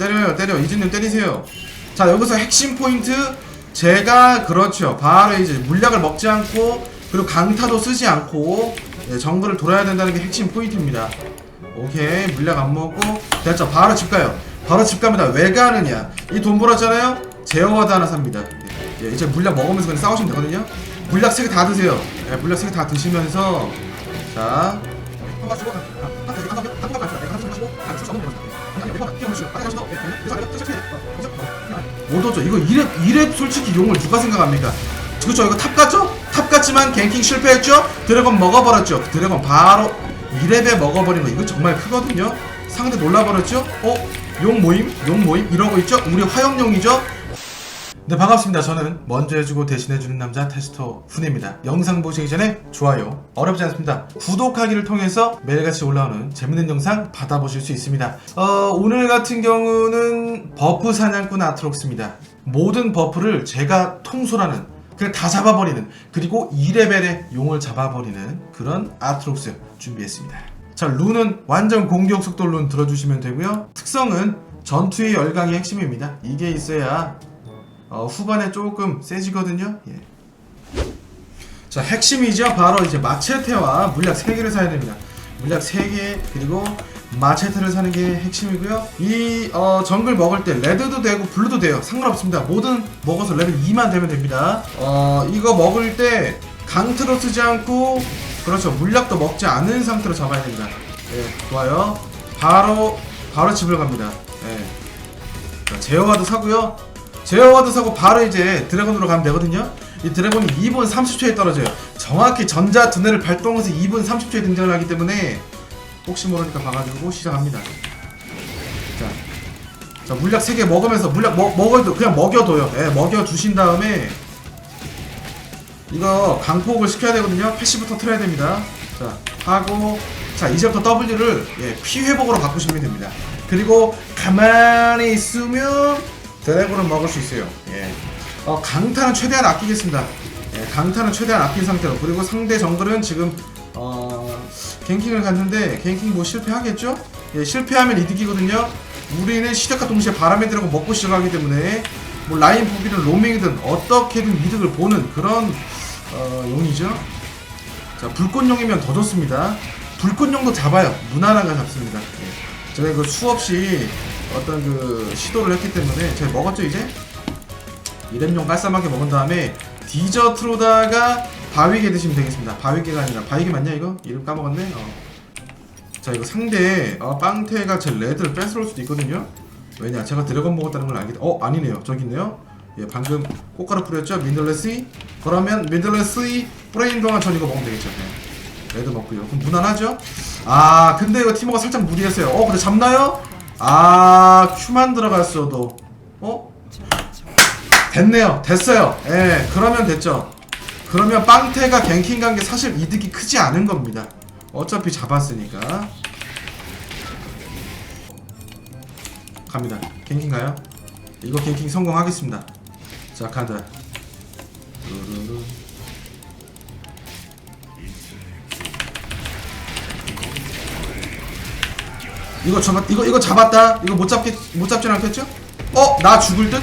때려요 때려. 이진님 때리세요. 자 여기서 핵심 포인트. 제가 그렇죠. 바로 이제 물약을 먹지 않고 그리고 강타도 쓰지 않고 예, 정글을 돌아야 된다는 게 핵심 포인트입니다. 오케이. 물약 안 먹고. 됐죠. 바로 집 가요. 바로 집 갑니다. 왜 가느냐. 이 돈 벌었잖아요. 제어와드 하나 삽니다. 예, 이제 물약 먹으면서 그냥 싸우시면 되거든요. 물약 3개 다 드세요. 예, 물약 3개 다 드시면서 자 오도죠 이거 이랩 이랩 솔직히 용을 누가 생각합니까 그쵸 이거 탑 같죠? 탑 같지만 갱킹 실패했죠? 드래곤 먹어버렸죠 드래곤 바로 2랩에 먹어버린 거 이거 정말 크거든요 상대 놀라버렸죠? 어? 용 모임? 용 모임? 이러고 있죠? 우리 화염용이죠? 네 반갑습니다. 저는 먼저 해주고 대신해주는 남자 테스터 훈입니다. 영상 보시기 전에 좋아요 어렵지 않습니다. 구독하기를 통해서 매일같이 올라오는 재밌는 영상 받아보실 수 있습니다. 어, 오늘 같은 경우는 버프 사냥꾼 아트록스입니다. 모든 버프를 제가 통솔하는 그냥 다 잡아버리는 그리고 2레벨의 용을 잡아버리는 그런 아트록스 준비했습니다. 자 룬은 완전 공격 속도 룬 들어주시면 되고요. 특성은 전투의 열강이 핵심입니다. 이게 있어야 어, 후반에 조금 세지거든요. 예. 자, 핵심이죠. 바로 이제 마체테와 물약 3개를 사야 됩니다. 물약 3개 그리고 마체테를 사는 게 핵심이고요. 이 어, 정글 먹을 때 레드도 되고 블루도 돼요. 상관없습니다. 뭐든 먹어서 레벨 2만 되면 됩니다. 어, 이거 먹을 때 강트로 쓰지 않고 그렇죠. 물약도 먹지 않은 상태로 잡아야 됩니다. 예, 좋아요. 바로 바로 집을 갑니다. 예. 자, 제어와도 사고요. 제어와드 사고 바로 이제 드래곤으로 가면 되거든요. 이 드래곤이 2분 30초에 떨어져요. 정확히 전자 두뇌를 발동해서 2분 30초에 등장을 하기 때문에 혹시 모르니까 봐가지고 시작합니다. 자, 자 물약 3개 먹으면서 물약 먹, 먹어도 그냥 먹여둬요. 예, 먹여두신 다음에 이거 강폭을 시켜야 되거든요. 패시부터 틀어야 됩니다. 자, 하고 자 이제부터 W를 예, 피 회복으로 바꾸시면 됩니다. 그리고 가만히 있으면 드래곤을 먹을 수 있어요. 예. 어, 강타는 최대한 아끼겠습니다. 예, 강타는 최대한 아낀 상태로 그리고 상대 정글은 지금 어, 갱킹을 갔는데 갱킹 뭐 실패하겠죠? 예, 실패하면 이득이거든요. 우리는 시작과 동시에 바람의 드래곤 먹고 시작하기 때문에 뭐 라인 보기든 로밍이든 어떻게든 이득을 보는 그런 어, 용이죠. 자 불꽃용이면 더 좋습니다. 불꽃용도 잡아요. 무난하게 잡습니다. 예. 제가 이거 수없이 어떤 그 시도를 했기 때문에 제가 먹었죠 이제 이렘용 깔쌈하게 먹은 다음에 디저트로다가 바위게 드시면 되겠습니다. 바위게가 아니라 바위게 맞냐 이거? 이름 까먹었네. 어. 자 이거 상대 어, 빵태가 제 레드를 뺏어올 수도 있거든요. 왜냐 제가 드래곤 먹었다는 걸 알기 어 아니네요 저기 있네요. 예 방금 꽃가루 뿌렸죠 민들레스 그러면 민들레스 뿌리는 동안 전 이거 먹으면 되겠죠. 네. 레드 먹고요. 그럼 무난하죠? 아 근데 이거 티모가 살짝 무리했어요. 어 근데 잡나요? 아 큐만 들어갔어도. 어? 됐네요. 됐어요. 예 그러면 됐죠. 그러면 빵태가 갱킹 간 게 사실 이득이 크지 않은 겁니다. 어차피 잡았으니까. 갑니다. 갱킹 가요? 이거 갱킹 성공하겠습니다. 자 간다 이거 잡았 이거 이거 잡았다. 이거 못 잡겠 못 잡진 않겠죠? 어, 나 죽을 듯?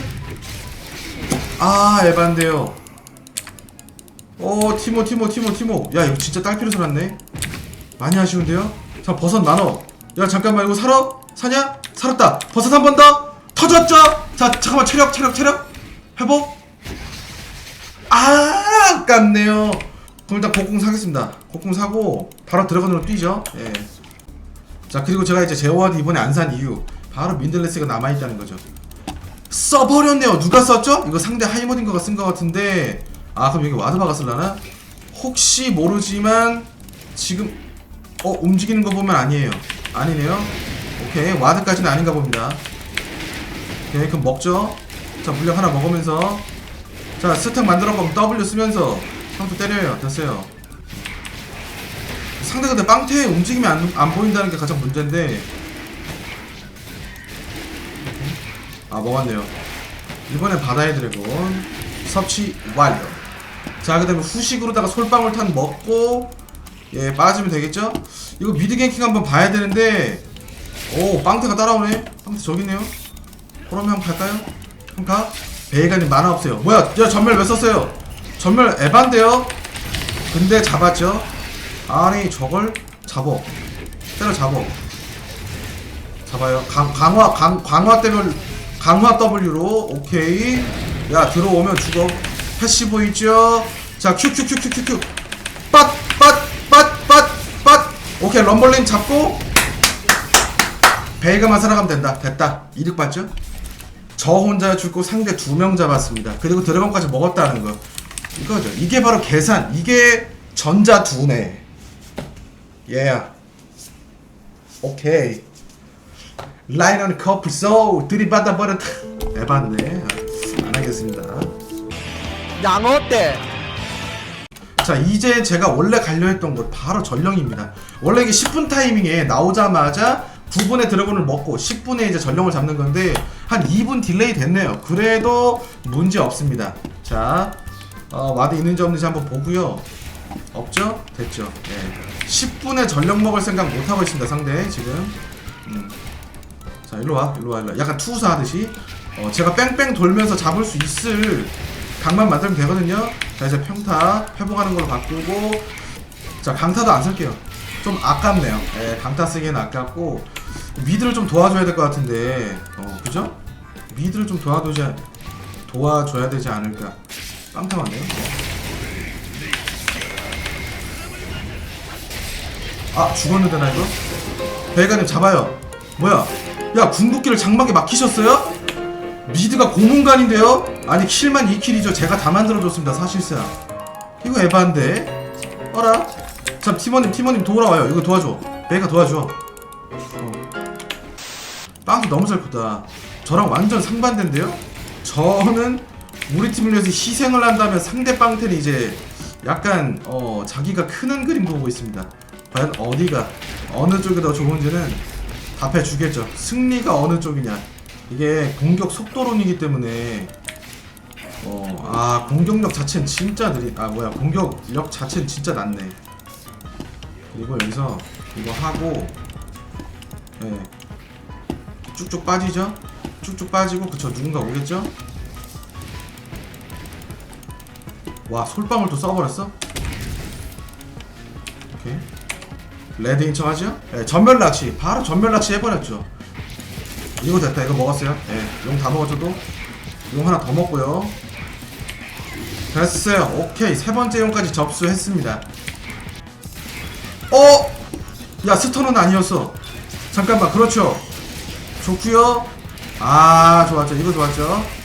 아, 에반데요. 어, 티모 티모 티모 티모. 야, 이거 진짜 딸피로 살았네. 많이 아쉬운데요? 자, 버섯 나눠. 야, 잠깐만 이거 살아? 사냐? 살았다. 버섯 한 번 더. 터졌죠? 자, 잠깐만 체력 체력 체력. 회복. 아, 아깝네요. 그럼 일단 곡궁 사겠습니다. 곡궁 사고 바로 드래곤으로 뛰죠. 예. 자 그리고 제가 이제 제어와드 이번에 안 산 이유 바로 민들레스가 남아있다는 거죠. 써버렸네요. 누가 썼죠? 이거 상대 하이머딩거가 쓴 것 같은데. 아 그럼 여기 와드 박았을라나? 혹시 모르지만 지금 어 움직이는 거 보면 아니에요. 아니네요. 오케이. 와드까지는 아닌가 봅니다. 오케이. 그럼 먹죠? 자 물약 하나 먹으면서. 자 스택 만들어 보면 W 쓰면서 형도 때려요. 됐어요 상대 근데 빵태에 움직임이 안, 안 보인다는 게 가장 문제인데 아 먹었네요 이번엔 바다의 드래곤 섭취 완료 자그 다음에 후식으로다가 솔방울탄 먹고 예 빠지면 되겠죠 이거 미드 갱킹 한번 봐야 되는데 오 빵태가 따라오네 빵태 저기 있네요 그러면 형 갈까요? 형 가? 베이가님 만화 없어요 뭐야 야 전멸 왜 썼어요? 전멸 에반데요? 근데 잡았죠? 아니 저걸 잡어. 때려 잡어. 잡아요. 강, 강화 강, 강화 때문에 강화 W로. 오케이. 야 들어오면 죽어. 패시브 있죠 자 큐큐큐큐큐큐. 빳빳빳빳빳 오케이 럼블링 잡고. 베이가만 살아가면 된다. 됐다. 이득 봤죠? 저 혼자 죽고 상대 두 명 잡았습니다. 그리고 드래곤까지 먹었다는 거. 이거죠. 이게 바로 계산. 이게 전자 두뇌 예 오케이 라이언 커플 소 들이받아 버렸다. 에반네. 안 하겠습니다. 양어 때 자 이제 제가 원래 가려 했던 곳 바로 전령입니다. 원래 이게 10분 타이밍에 나오자마자 9분의 드래곤을 먹고 10분에 이제 전령을 잡는 건데 한 2분 딜레이 됐네요. 그래도 문제 없습니다. 자 어, 와드 있는지 없는지 한번 보고요 없죠? 됐죠. 예. 10분에 전령 먹을 생각 못 하고 있습니다 상대 지금. 음. 자 일로 와 일로 와 일로 와. 약간 투사 하듯이. 어, 제가 뺑뺑 돌면서 잡을 수 있을 각만 만들면 되거든요. 자 이제 평타 회복하는 걸로 바꾸고. 자 강타도 안 쓸게요. 좀 아깝네요. 예, 강타 쓰기엔 아깝고. 미드를 좀 도와줘야 될 것 같은데. 어 그죠? 미드를 좀 도와줘야 도와줘야 되지 않을까. 깜깜한데요 아 죽었는데 나 이거? 배가님 잡아요 뭐야 야 궁극기를 장막에 막히셨어요? 미드가 고문관인데요? 아니 킬만 2킬이죠 제가 다 만들어줬습니다 사실상 이거 에반데 어라 자 팀원님 팀원님 돌아와요 이거 도와줘 배가 도와줘 어. 빵도 너무 잘 컸다 저랑 완전 상반대인데요? 저는 우리 팀을 위해서 희생을 한다면 상대 빵테는 이제 약간 어 자기가 크는 그림 보고 있습니다 과연 어디가 어느 쪽이 더 좋은지는 답해 주겠죠. 승리가 어느 쪽이냐. 이게 공격 속도론이기 때문에 어, 아 공격력 자체는 진짜 느리 아 뭐야 공격력 자체는 진짜 낮네. 그리고 여기서 이거 하고 예 쭉쭉 빠지죠? 쭉쭉 빠지고 그쵸 누군가 오겠죠? 와 솔방울 또 써버렸어? 오케이 레드 인청하죠? 예 전멸 낚시. 바로 전멸 낚시 해버렸죠. 이거 됐다. 이거 먹었어요? 예, 용다 먹어줘도. 용 하나 더 먹고요. 됐어요. 오케이. 세 번째 용까지 접수했습니다. 어? 야 스턴은 아니었어. 잠깐만. 그렇죠. 좋구요. 아 좋았죠. 이거 좋았죠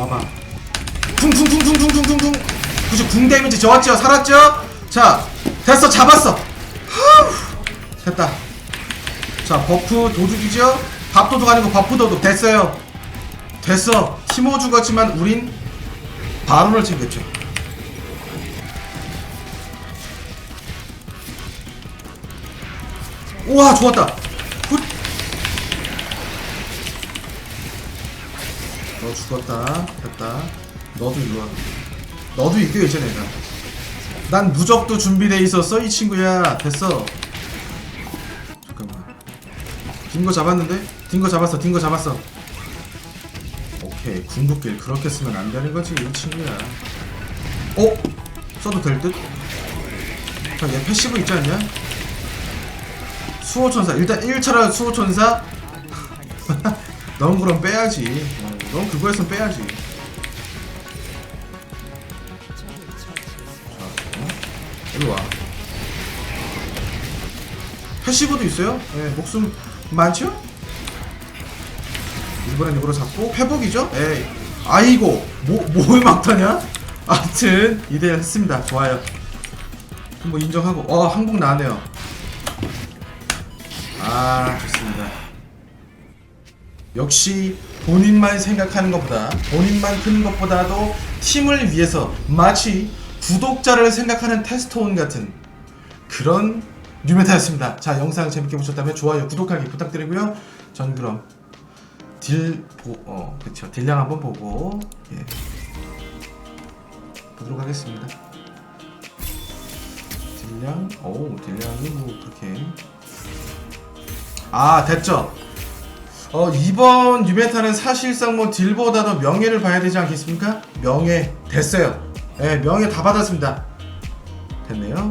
와봐. 쿵쿵쿵쿵쿵쿵쿵쿵 그죠? 궁 데미지 좋았죠? 살았죠? 자 됐어. 잡았어. 하우 됐다. 자 버프 도둑이죠? 밥도둑 아니고 버프 도둑. 됐어요. 됐어. 티모 죽었지만 우린 바론을 챙겼죠. 우와 좋았다 너 죽었다. 됐다. 너도 일로 와. 너도 이겨 이제 내가 난 무적도 준비돼 있었어 이 친구야. 됐어. 잠깐만. 딩거 잡았는데? 딩거 잡았어 딩거 잡았어. 오케이. 궁극기를 그렇게 쓰면 안 되는 거지 이 친구야. 어? 써도 될 듯? 자얘 패시브 있지 않냐? 수호천사. 일단 1차라 수호천사? 넌 그럼 빼야지. 어, 넌 그거 했으면 빼야지 일로 와. 패시브도 있어요? 예, 목숨 많죠? 이번엔 이거로 잡고 회복이죠? 예. 아이고, 뭐, 뭘 막타냐? 아무튼, 이대 했습니다. 좋아요. 뭐 인정하고, 어, 항복 나네요. 아, 좋습니다. 역시 본인만 생각하는 것보다 본인만 크는 것보다도 팀을 위해서 마치 구독자를 생각하는 테스트온 같은 그런 뉴메타였습니다. 자 영상 재밌게 보셨다면 좋아요, 구독하기 부탁드리고요. 전 그럼 딜 보, 어 그쵸 딜량 한번 보고 예 보도록 하겠습니다. 딜량 오 딜량이 뭐 그렇게 아 됐죠 어 이번 유메타는 사실상 뭐 딜보다도 명예를 봐야 되지 않겠습니까? 명예 됐어요. 예 명예 다 받았습니다. 됐네요